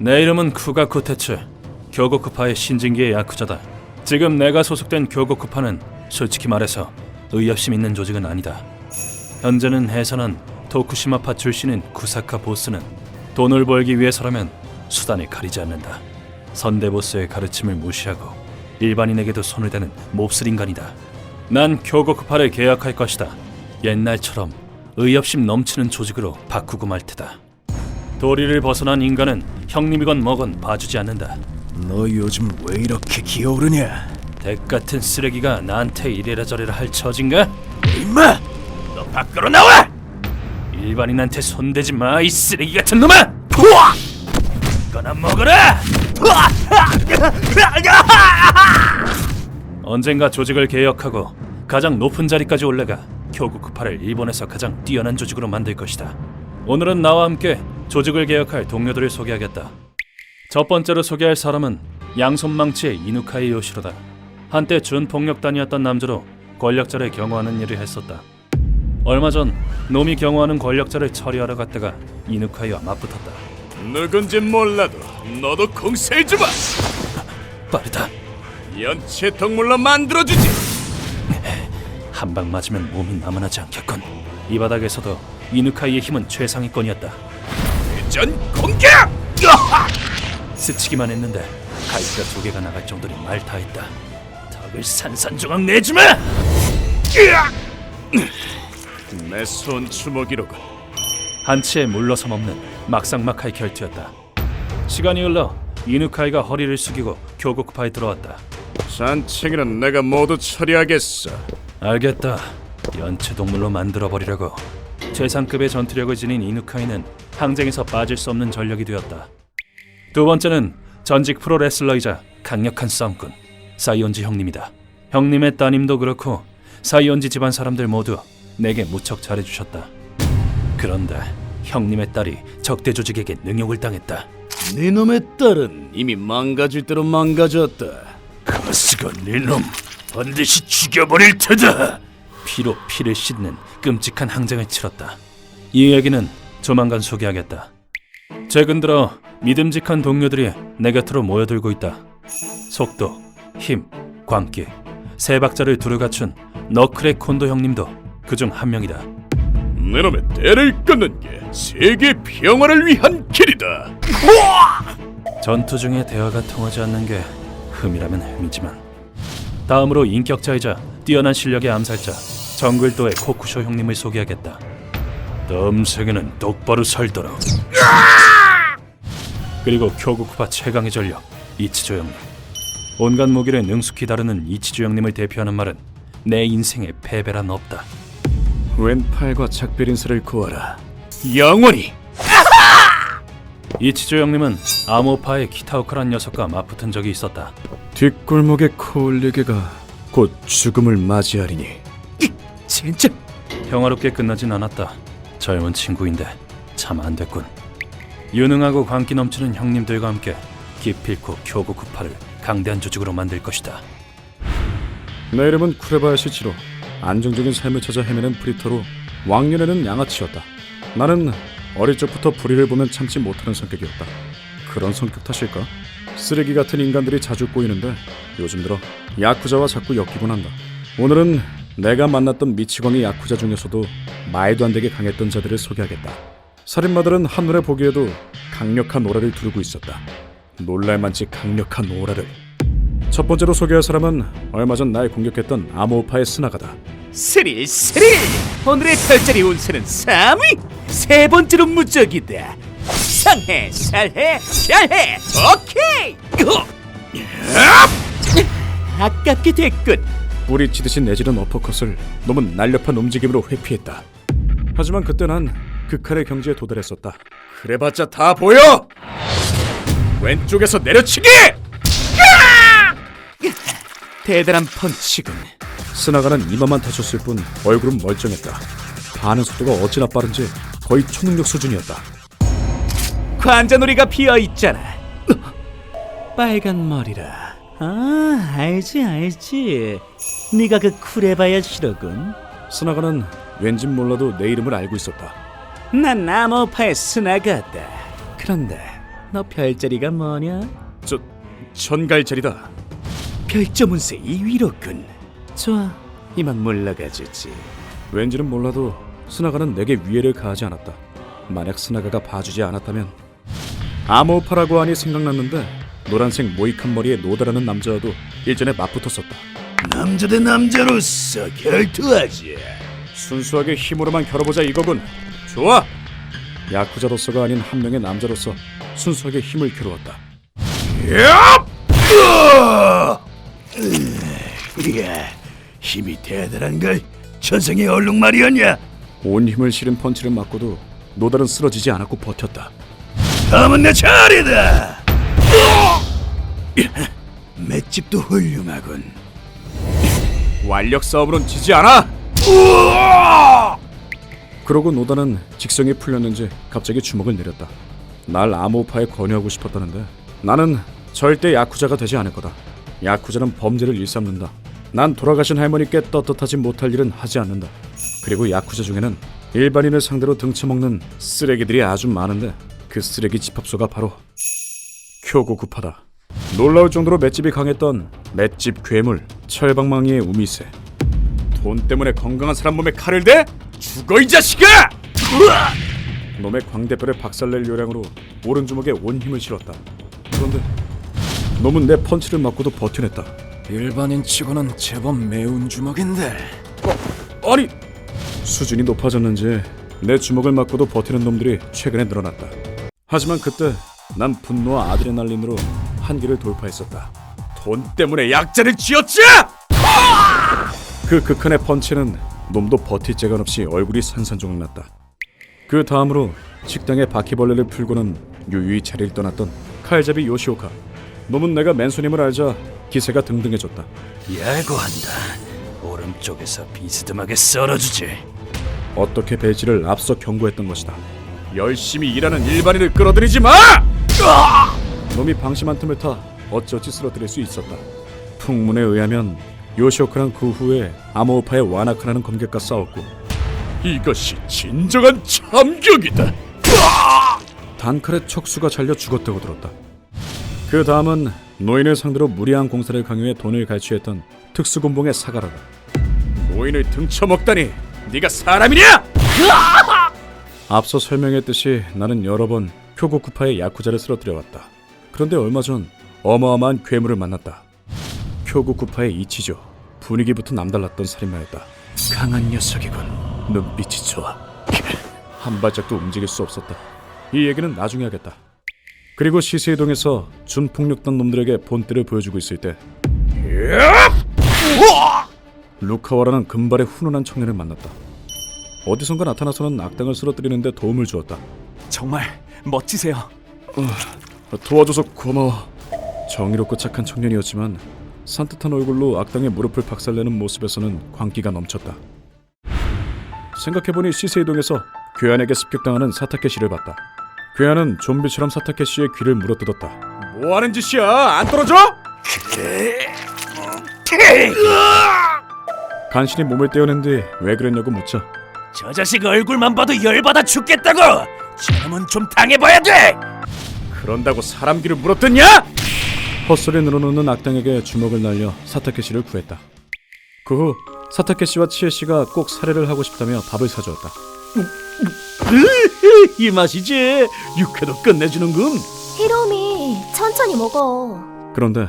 내 이름은 쿠가쿠 테츠. 교고쿠파의 신진기의 야쿠자다. 지금 내가 소속된 교고쿠파는 솔직히 말해서 의협심 있는 조직은 아니다. 현재는 해산한 도쿠시마파 출신인 구사카 보스는 돈을 벌기 위해서라면 수단을 가리지 않는다. 선대 보스의 가르침을 무시하고 일반인에게도 손을 대는 몹쓸 인간이다. 난 교고쿠파를 계약할 것이다. 옛날처럼 의협심 넘치는 조직으로 바꾸고 말 테다 도리를 벗어난 인간은 형님이건 뭐건 봐주지 않는다. 너 요즘 왜 이렇게 기어오르냐? 덱 같은 쓰레기가 나한테 이래라 저래라 할 처진가? 임마! 너 밖으로 나와! 일반인한테 손대지 마 이 쓰레기 같은 놈아! 푸아! 이거나 먹어라! 언젠가 조직을 개혁하고 가장 높은 자리까지 올라가 교구 쿠파를 일본에서 가장 뛰어난 조직으로 만들 것이다. 오늘은 나와 함께 조직을 개혁할 동료들을 소개하겠다. 첫 번째로 소개할 사람은 양손망치의 이누카이 요시로다. 한때 준폭력단이었던 남자로 권력자를 경호하는 일을 했었다. 얼마 전 놈이 경호하는 권력자를 처리하러 갔다가 이누카이와 맞붙었다. 누군지 몰라도 너도 공세해주마 빠르다. 연체 동물로 만들어주지 한 방 맞으면 몸이 남아나지 않겠군. 이 바닥에서도 이누카이의 힘은 최상위권이었다. 전 공격 스치기만 했는데 가위가 두 개가 나갈 정도니 말다 했다. 덕을 산산조각 내주마! 내손 주먹이로군 한치에 물러섬 없는 막상막하의 결투였다. 시간이 흘러 이누카이가 허리를 숙이고 교국파에 들어왔다. 산책이는 내가 모두 처리하겠어 알겠다. 연체 동물로 만들어 버리려고. 최상급의 전투력을 지닌 이누카이는 항쟁에서 빠질 수 없는 전력이 되었다. 두 번째는 전직 프로 레슬러이자 강력한 싸움꾼 사이온지 형님이다. 형님의 따님도 그렇고 사이온지 집안 사람들 모두 내게 무척 잘해주셨다. 그런데 형님의 딸이 적대 조직에게 능욕을 당했다. 네 놈의 딸은 이미 망가질 대로 망가졌다 가스가 네놈 반드시 죽여버릴 테다. 피로 피를 씻는 끔찍한 항쟁을 치렀다. 이 이야기는 조만간 소개하겠다. 최근 들어 믿음직한 동료들이 내 곁으로 모여들고 있다. 속도, 힘, 광기, 세 박자를 두루 갖춘 너클의 콘도 형님도 그중 한 명이다. 네 놈의 때를 끊는 게 세계 평화를 위한 길이다 전투 중에 대화가 통하지 않는 게 흠이라면 흠이지만 다음으로 인격자이자 뛰어난 실력의 암살자 정글도의 코쿠쇼 형님을 소개하겠다. 다음 세계는 똑바로 살더라. 그리고 교구쿠파 최강의 전력 이치조 형님. 온갖 무기를 능숙히 다루는 이치조 형님을 대표하는 말은 내 인생의 패배란 없다. 왼팔과 작별 인사를 구하라 영원히 이치조 형님은 아모파의 키타오카란 녀석과 맞붙은 적이 있었다. 뒷골목의 코올리게가 곧 죽음을 맞이하리니 진짜 평화롭게 끝나진 않았다. 젊은 친구인데 참 안 됐군. 유능하고 광기 넘치는 형님들과 함께 기필코 교구쿠파를 강대한 조직으로 만들 것이다. 내 이름은 쿠레바야시 지로 안정적인 삶을 찾아 헤매는 프리터로 왕년에는 양아치였다 나는 어릴 적부터 불의를 보면 참지 못하는 성격이었다 그런 성격 탓일까? 쓰레기 같은 인간들이 자주 꼬이는데 요즘 들어 야쿠자와 자꾸 엮이곤 한다 오늘은 내가 만났던 미치광이 야쿠자 중에서도 말도 안 되게 강했던 자들을 소개하겠다. 살인마들은 한눈에 보기에도 강력한 오라를 두르고 있었다. 놀랄만치 강력한 오라를. 첫 번째로 소개할 사람은 얼마 전 날 공격했던 암호파의 스나가다. 스릴 스릴 오늘의 별자리 운세는 3위! 세 번째로 무적이다. 상해 살해 잘해! 오케이! 으! 아깝게 됐군 뿌리치듯이 내지른 어퍼컷을 놈은 날렵한 움직임으로 회피했다. 하지만 그때 난 극한의 경지에 도달했었다. 그래봤자 다 보여! 왼쪽에서 내려치기! 대단한 펀치군 스나가는 이마만 다쳤을 뿐 얼굴은 멀쩡했다. 반응 속도가 어찌나 빠른지 거의 초능력 수준이었다. 관자놀이가 비어 있잖아 빨간 머리라 아 알지 알지 네가 그 싫어군 스나가는 왠진 몰라도 내 이름을 알고 있었다. 난 나머파의 스나가다 그런데 너 별자리가 뭐냐? 저 전갈자리다. 별점 운세 2위로군. 좋아, 이만 물러가 주지. 왠지는 몰라도 스나가는 내게 위해를 가하지 않았다. 만약 스나가가 봐주지 않았다면 아모파라고 하니 생각났는데 노란색 모이칸 머리에 노다라는 남자와도 일전에 맞붙었었다. 남자 대 남자로서 결투하지. 순수하게 힘으로만 겨뤄보자 이거군. 좋아. 야쿠자로서가 아닌 한 명의 남자로서 순수하게 힘을 겨루었다. 이야, 힘이 대단한 걸 천성의 얼룩말이었냐? 온 힘을 실은 펀치를 맞고도 노달은 쓰러지지 않았고 버텼다. 다음은 내 차례다. 맷집도 훌륭하군. 완력 싸움으론 지지 않아. 그러고 노다는 직성이 풀렸는지 갑자기 주먹을 내렸다. 날 암호파에 권유하고 싶었다는데 나는 절대 야쿠자가 되지 않을 거다. 야쿠자는 범죄를 일삼는다. 난 돌아가신 할머니께 떳떳하지 못할 일은 하지 않는다. 그리고 야쿠자 중에는 일반인을 상대로 등쳐먹는 쓰레기들이 아주 많은데 그 쓰레기 집합소가 바로 쿄고쿠파다. 놀라울 정도로 맷집이 강했던 맷집 괴물 철방망이의 우미세. 돈 때문에 건강한 사람 몸에 칼을 대? 죽어 이 자식아! 놈의 광대뼈를 박살낼 요량으로 오른 주먹에 온 힘을 실었다. 그런데 놈은 내 펀치를 맞고도 버텨냈다. 일반인 치고는 제법 매운 주먹인데 아니 수준이 높아졌는지 내 주먹을 맞고도 버티는 놈들이 최근에 늘어났다. 하지만 그때 난 분노와 아드레날린으로 한계를 돌파했었다. 돈 때문에 약자를 쥐었지! 그 극한의 펀치는 놈도 버틸 재간 없이 얼굴이 산산조각났다. 그 다음으로 식당에 바퀴벌레를 풀고는 유유히 자리를 떠났던 칼잡이 요시오카. 놈은 내가 맨손임을 알자 기세가 등등해졌다. 야구한다. 오른쪽에서 비스듬하게 썰어주지. 어떻게 배지를 앞서 경고했던 것이다. 열심히 일하는 일반인을 끌어들이지 마! 놈이 방심한 틈을 타 어찌어찌 쓰러뜨릴 수 있었다. 풍문에 의하면 요시오카는 그 후에 아모우파의 와나카라는 검객과 싸웠고 이것이 진정한 참격이다. 단칼에 척수가 잘려 죽었다고 들었다. 그 다음은 노인을 상대로 무리한 공사를 강요해 돈을 갈취했던 특수곤봉의 사가라다. 노인을 등쳐먹다니 네가 사람이냐? 앞서 설명했듯이 나는 여러 번 쿄고쿠파의 야쿠자를 쓰러뜨려 왔다. 그런데 얼마 전 어마어마한 괴물을 만났다. 쿄고쿠파의 이치죠. 분위기부터 남달랐던 살인마였다. 강한 녀석이군. 눈빛이 좋아. 한 발짝도 움직일 수 없었다. 이 얘기는 나중에 하겠다. 그리고 시세이동에서 준폭력단 놈들에게 본때를 보여주고 있을 때 루카와라는 금발의 훈훈한 청년을 만났다. 어디선가 나타나서는 악당을 쓰러뜨리는데 도움을 주었다. 정말 멋지세요. 도와줘서 고마워. 정의롭고 착한 청년이었지만 산뜻한 얼굴로 악당의 무릎을 박살내는 모습에서는 광기가 넘쳤다. 생각해보니 시세이동에서 괴한에게 습격당하는 사타케시를 봤다. 괴한은 좀비처럼 사타케시의 귀를 물어뜯었다. 뭐하는 짓이야? 안 떨어져? 간신히 몸을 떼어낸 뒤 왜 그랬냐고 묻자 저 자식 얼굴만 봐도 열받아 죽겠다고. 저놈은 좀 당해봐야 돼. 그런다고 사람 귀를 물어뜯냐? 헛소리 늘어놓는 악당에게 주먹을 날려 사타케시를 구했다. 그 후 사타케시와 치에시가 꼭 살해를 하고 싶다며 밥을 사주었다. 이 맛이지. 육회도 끝내주는군. 히로미 천천히 먹어 그런데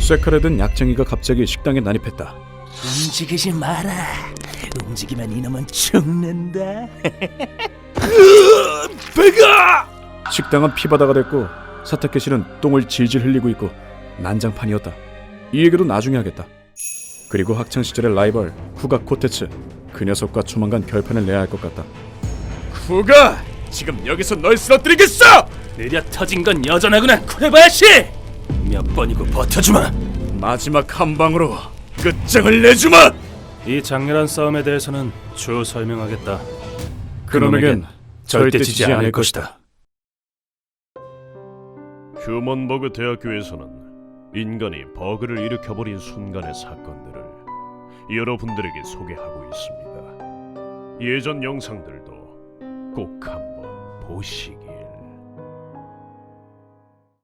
쇠칼에 든 약쟁이가 갑자기 식당에 난입했다. 움직이지 마라. 움직이면 이놈은 죽는다. 배가! 식당은 피바다가 됐고 사타케시는 똥을 질질 흘리고 있고 난장판이었다. 이 얘기도 나중에 하겠다. 그리고 학창 시절의 라이벌 쿠가 코테츠 그 녀석과 조만간 결판을 내야 할 것 같다. 쿠가 지금 여기서 널 쓰러뜨리겠어! 느려 터진 건 여전하구나 쿠레바야시 몇 번이고 버텨주마. 마지막 한 방으로 끝장을 내주마! 이 장렬한 싸움에 대해서는 추후 설명하겠다 그놈에겐 절대 지지 않을 것이다. 휴먼버그 대학교에서는 인간이 버그를 일으켜버린 순간의 사건들을 여러분들에게 소개하고 있습니다. 예전 영상들도 꼭 한번 보시기